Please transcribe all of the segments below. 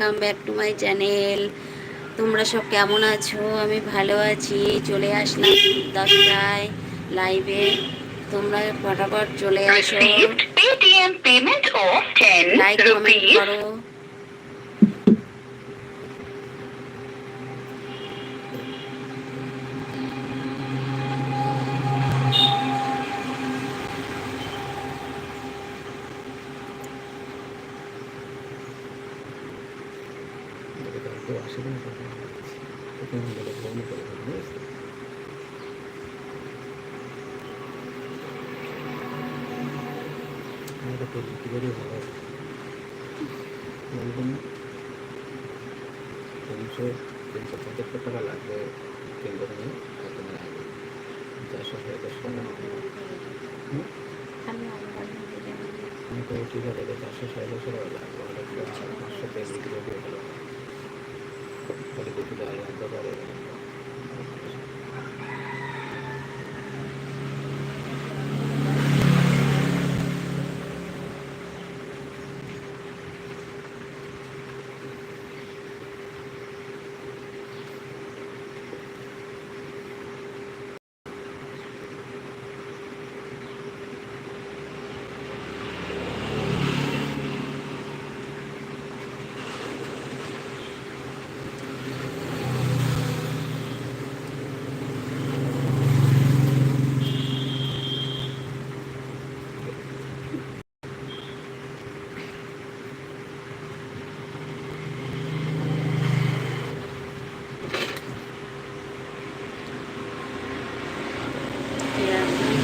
Come back to my channel তোমরা সব কেমন আছো? আমি ভালো আছি। চলে আসলাম দশটায় লাইভে তোমরা ফটাফট চলে আসো Received Paytm payment of 10 like comment rupees. করো তিনশো তিনশো পঁচাত্তর টাকা লাগবে কেন্দ্র নিয়ে আগে চারশো সাড়ে চারশো টাকা আমি তো ঠিক আছে চারশো সাড়ে চারশো টাকা লাগবে। পাঁচশো তেল বিক্রি হয়ে গেল তাহলে গঠিত কিলো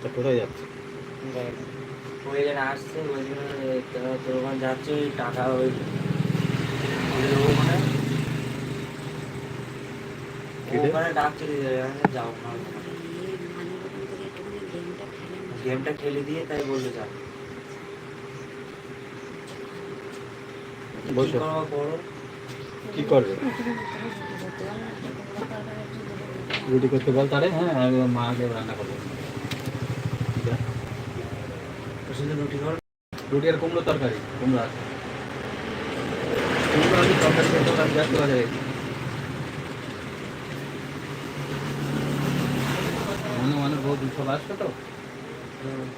তা কোথায় যাচ্ছে? ওই এখানে আসছে ওই জন্য তোর ওখানে যাচ্ছে ওই টাকা ওই ওই ওখানে কি রে? ওখানে ডাকছে দিদা এখানে যাও না গেমটা খেলে দিয়ে তাই বলল যাও বসো। করো কি করবে? রুটি করতে বল তারে হ্যাঁ আর মাকে রান্না করবে। যা। রুটি করো। রুটি আর কুমড়ো তরকারি কুমড়ো আছে। কুমড়ো তরকারি করতে আমি ব্যস্ত মনে দুশো আসবে তো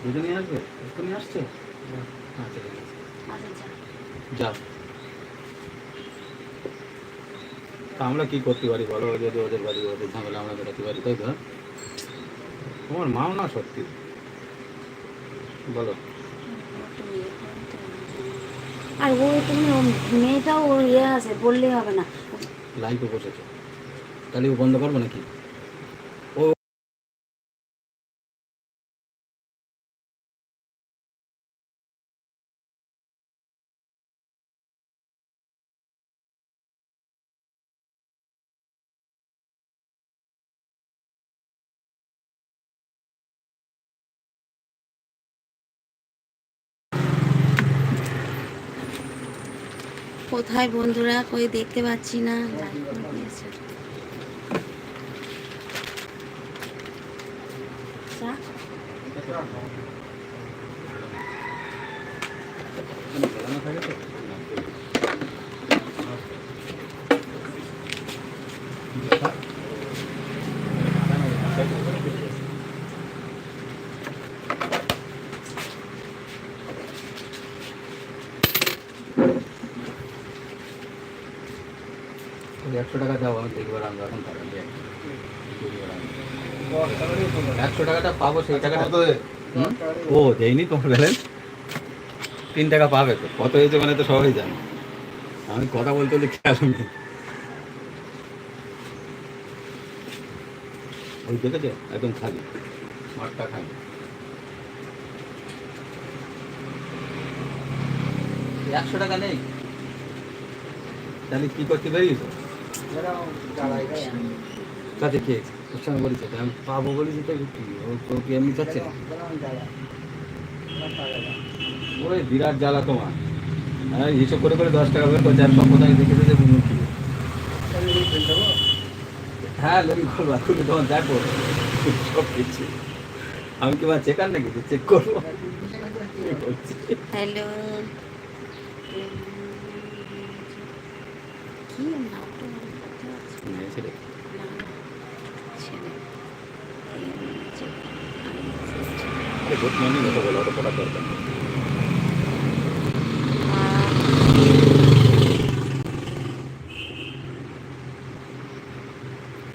দুজনই আসবে? এক্ষুনি আসছে? আচ্ছা ঠিক আছে। যাও তা আমরা কি করতে পারি বলো? যদি ওদের বাড়ি ওদের ঝামেলা আমরা বেরোতে পারি তাই তো? তোমার মাও না সত্যি? বলো। আর ও তুমি মেয়েটাও ইয়ে আছে বললে হবে না। লাইভে বসেছো। তাহলে ও বন্ধ করব নাকি? কোথায় বন্ধুরা? কই দেখতে পাচ্ছি না? থাকে তো? একশো টাকা দাও আমি দেখবার আমরা এখন টাকা দিয়ে একশো। টাকাটা পাবো সেই টাকাটা হুম? ও দেয়নি তোমার ব্যালেন্স তিন টাকা পাবে তো কত হয়েছে মানে তো সবাই জানে। আমি কথা বলতে বলতে খেয়াল নেই। ওই দেখেছ? একদম খালি। মাঠটা খালি। একশো টাকা নেই। তাহলে কি করতে বেরিয়েছো? তাতে কে? সঙ্গে বলেছে আমি পাবো বলেছি তো কি? ও কি এমনি চাচ্ছে না? ওরে বিরাট জ্বালা তোমার। হ্যাঁ হিসেব করে করে দশ টাকা করছে আর সব কোথায় দেখে কি। হ্যাঁ লোক তুমি তখন দেখো। সব কিছু। আমি কি বা চেকার নাকি? চেক করব। হ্যালো। কি নামটা মনে করতে পারছি না। মেয়ে ছেলে। না, ছেলে। এই হচ্ছে আরে গুড মর্নিং হতে বলো ওটা পড়ার দরকার নেই।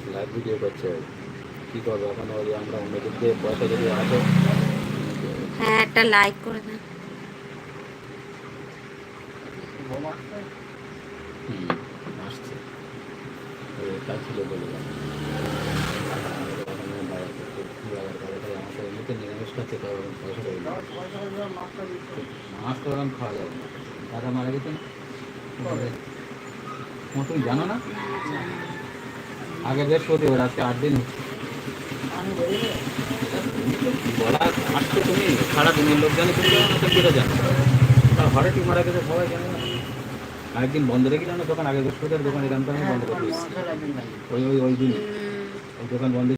লাইভ ভিডিও করছে কি করব এখন ওই আমরা অন্য দিক দিয়ে পয়সা যদি আসে হ্যাঁ একটা লাইক করে দেন হুম, আসছে কাজ ছিল বলে এমনিতে নিরামিষ খাচ্ছে পয়সা না। মাছ তো খাওয়া যাবে না। দাদা মারা গেছে না তুমি জানো না? আগে বৃহস্পতিবার আজকে আট দিন। বলা আসছো তুমি সারা দিনের লোক জানে তুমি তো কেটে জানো। হঠাৎই মারা গেছে সবাই জানে না। আরেকদিন বন্ধ রেখে না দোকান আগে বৃহস্পতিবার দোকান এখান থেকে বন্ধ করে দিয়েছি। ওই ওই ওই দিন। ওই দোকান বন্ধ